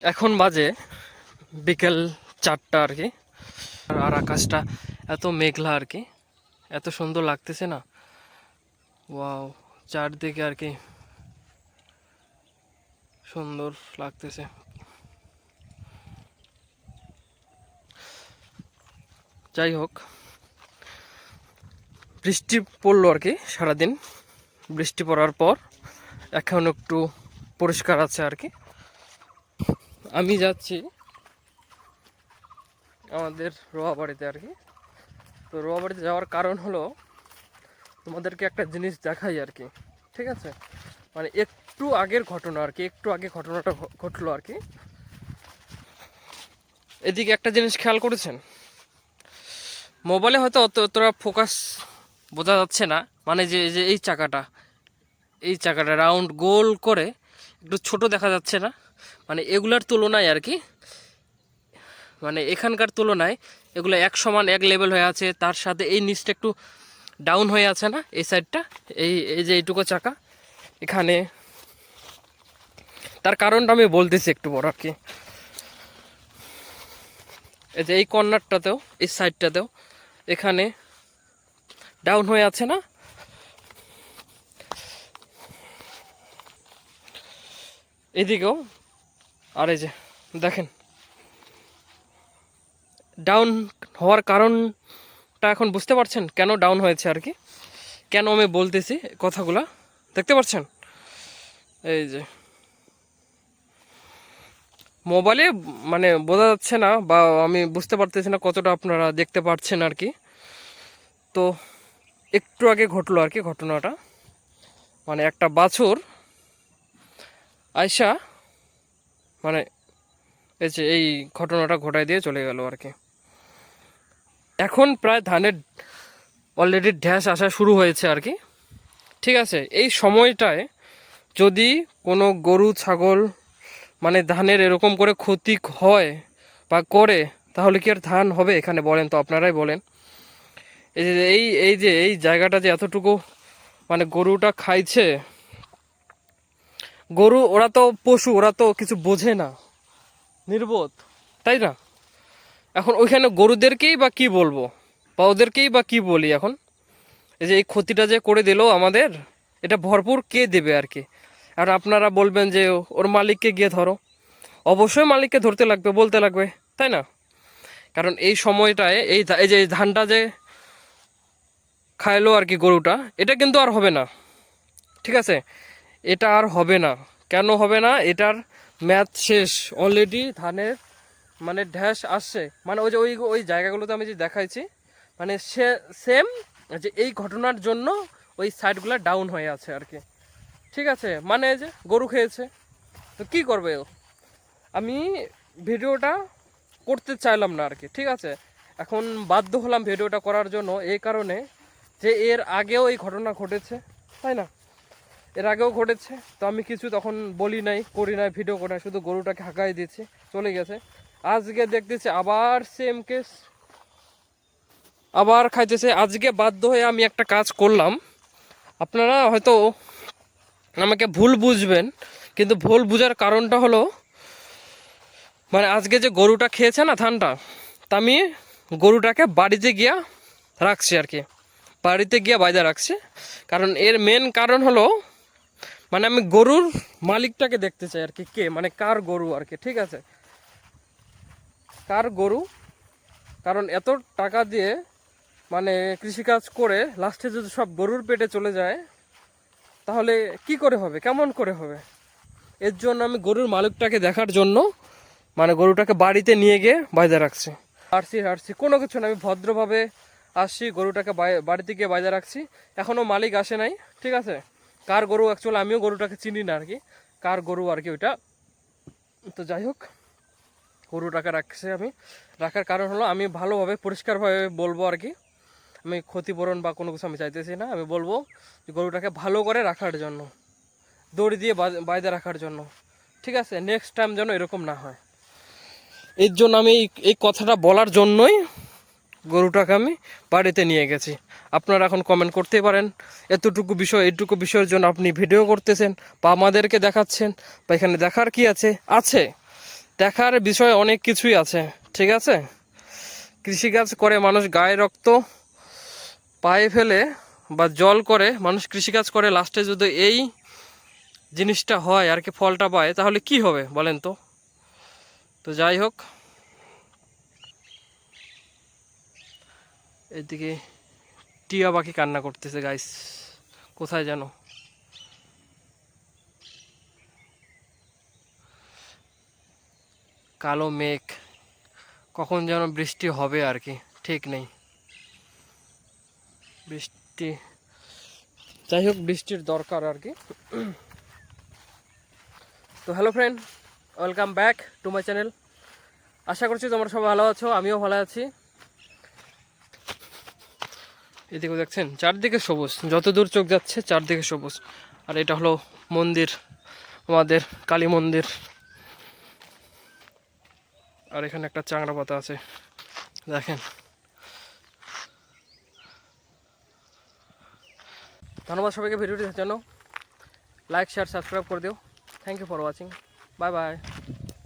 এখন বাজে বিকেল চারটা আর কি। আর- আকাশটা এত মেঘলা আর কি। এত সুন্দর লাগতেছে না। ওয়াও, চারদিকে আর কি সুন্দর লাগতেছে। যাই হোক, বৃষ্টি পড়ল আর কি সারাদিন। বৃষ্টি পড়ার পর এখন একটু পরিষ্কার আছে আর কি। আমি যাচ্ছি আমাদের রোয়া বাড়িতে আর কি। তো রোয়া বাড়িতে যাওয়ার কারণ হলো তোমাদেরকে একটা জিনিস দেখাই আর কি, ঠিক আছে? মানে একটু আগের ঘটনা আর কি, একটু আগে ঘটনাটা ঘটলো আর কি। এদিকে একটা জিনিস খেয়াল করেছেন? মোবাইলে হয়তো অত অতটা ফোকাস বোঝা যাচ্ছে না। মানে যে যে এই চাকাটা এই চাকাটা রাউন্ড গোল করে একটু ছোট দেখা যাচ্ছে না। মানে এগুলার তুলনায় আর কি মানে এখানকার তুলনায় এগুলো এক সমান এক লেভেল হয়ে আছে। তার সাথে এই নিচটা একটু ডাউন হয়ে আছে না, এই সাইডটা এই এই যে এইটুকু চাকা এখানে। তার কারণটা আমি বলতেছি একটু বড় আর কি। এই যে এই কর্নারটাতেও, এই সাইডটাতেও এখানে ডাউন হয়ে আছে না? এদিকেও আর এই যে, দেখেন। ডাউন হওয়ার কারণটা এখন বুঝতে পারছেন কেন ডাউন হয়েছে আর কি? কেন আমি বলতেছি কথাগুলা? দেখতে পাচ্ছেন? এই যে। মোবাইলে মানে বোঝা যাচ্ছে না বা আমি বুঝতে পারতেছি না কতটা আপনারা দেখতে পাচ্ছেন আর কি। তো একটু আগে ঘটলো আর কি ঘটনাটা। মানে একটা বাছুর আয়সা মানে এই ঘটনাটা ঘটাই দিয়ে চলে গেল আর কি। এখন প্রায় ধানের অলরেডি ঢ্যাস আসা শুরু হয়েছে আর কি। ঠিক আছে, এই সময়টায় যদি কোনো গরু, ছাগল মানে ধানের এরকম করে ক্ষতি হয় বা করে, তাহলে কি আর ধান হবে এখানে বলেন তো, আপনারাই বলেন। এই যে, এই এই যে, এই জায়গাটা যে এতটুকু মানে গরুটা খাইছে গরু, ওরা তো পশু, ওরা তো কিছু বোঝে না। নির্বোধ, তাই না? এখন ওইখানে গরুদেরকেই বা কি বলব? বা ওদেরকেই বা কি বলি এখন? এই যে এই ক্ষতিটা যে করে দিল আমাদের, এটা ভরপুর কে দেবে আর কি? আর আপনারা বলবেন যে ওর মালিককে গিয়ে ধরো। অবশ্যই মালিককে ধরতে লাগবে, বলতে লাগবে, তাই না? কারণ এই সময়টায়, এই এই যে ধানটা যে খাইলো আর কি গরুটা, এটা কিন্তু আর হবে না। ঠিক আছে? এটা আর হবে না। কেন হবে না? এটার ম্যাচ শেষ। অলরেডি ধানের মানে ঢ্যাস আসছে। মানে ওই যে ওই ওই জায়গাগুলোতে আমি যে দেখাইছি মানে সে সেম যে এই ঘটনার জন্য ওই সাইডগুলো ডাউন হয়ে আছে আর কি। ঠিক আছে? মানে যে গরু খেয়েছে। তো কি করবে ও? আমি ভিডিওটা করতে চাইলাম না আর কি, ঠিক আছে? এখন বাধ্য হলাম ভিডিওটা করার জন্য এই কারণে যে এর আগেও এই ঘটনা ঘটেছে, তাই না? এর আগেও ঘটেছে তো আমি কিছু তখন বলি নাই করি নাই ভিডিও করে নাই, শুধু গরুটাকে হাঁকাই দিয়েছি চলে গেছে। আজকে দেখতেছি আবার সেম কেস আবার খাইতেছে আজকে বাধ্য হয়ে আমি একটা কাজ করলাম। আপনারা হয়তো আমাকে ভুল বুঝবেন কিন্তু ভুল বুঝার কারণটা হলো মানে আজকে যে গরুটা খেয়েছে না ধানটা তা আমি গরুটাকে বাড়িতে গিয়া রাখছি আর কি। বাড়িতে গিয়া বাইরে রাখছি। কারণ এর মেন কারণ হলো মানে আমি গরুর মালিকটাকে দেখতে চাই আর কি, কে? মানে কার গরু আর কি, ঠিক আছে? কার গরু? কারণ এত টাকা দিয়ে মানে কৃষিকাজ করে লাস্টে যদি সব গরুর পেটে চলে যায়, তাহলে কি করে হবে? কেমন করে হবে? এর জন্য আমি গরুর মালিকটাকে দেখার জন্য মানে গরুটাকে বাড়িতে নিয়ে গিয়ে বাইরে রাখছি। হারছি হারছি কোনো কিছু না, আমি ভদ্রভাবে আসছি, গরুটাকে বাড়িতে গিয়ে বাইরে রাখছি। এখনও মালিক আসে নাই, ঠিক আছে? কার গরু অ্যাকচুয়ালি আমিও গরুটাকে চিনি না আর কি কার গরু আর কি ওইটা। তো যাই হোক, গরুটাকে রাখছে আমি। রাখার কারণ হলো আমি ভালোভাবে, পরিষ্কারভাবে বলব আর কি আমি ক্ষতিপূরণ বা কোনো কিছু আমি চাইতেছি না। আমি বলব যে গরুটাকে ভালো করে রাখার জন্য, দড়ি দিয়ে বাইরে রাখার জন্য। ঠিক আছে নেক্সট টাইম যেন এরকম না হয়। এর জন্য আমি এই কথাটা বলার জন্যই গরুটাকে আমি বাড়িতে নিয়ে গেছি। আপনারা এখন কমেন্ট করতেই পারেন, এতটুকু বিষয়, এইটুকু বিষয়ের জন্য আপনি ভিডিও করতেছেন বা আমাদেরকে দেখাচ্ছেন বা এখানে দেখার কি আছে? আছে। দেখার বিষয় অনেক কিছুই আছে, ঠিক আছে? কৃষিকাজ করে মানুষ গায়ে রক্ত, পায়ে ফেলে বা জল করে, মানুষ কৃষিকাজ করে, লাস্টে যদি এই জিনিসটা হয় আর কি ফলটা পায়, তাহলে কি হবে বলেন তো? তো যাই হোক। এদিকে টিয়া পাখি কান্না করতেছে গাইস কোথায় যেন? কালো মেঘ। কখন যেন বৃষ্টি হবে আর কি, ঠিক নেই। বৃষ্টি। যাই হোক, বৃষ্টির দরকার আর কি। তো hello friend welcome back to my channel আশা করছি তোমরা সবাই ভালো আছো, আমিও ভালো আছি। এদিকে দেখছেন, চারদিকে সবুজ। যত দূর চোখ যাচ্ছে, চারদিকে সবুজ। আর এটা হলো মন্দির, আমাদের কালী মন্দির। আর এখানে একটা চাংড়া পাতা আছে। দেখেন। ধন্যবাদ সবাইকে ভিডিওটি দেখার জন্য। লাইক, শেয়ার, সাবস্ক্রাইব করে দিও। Thank you for watching bye bye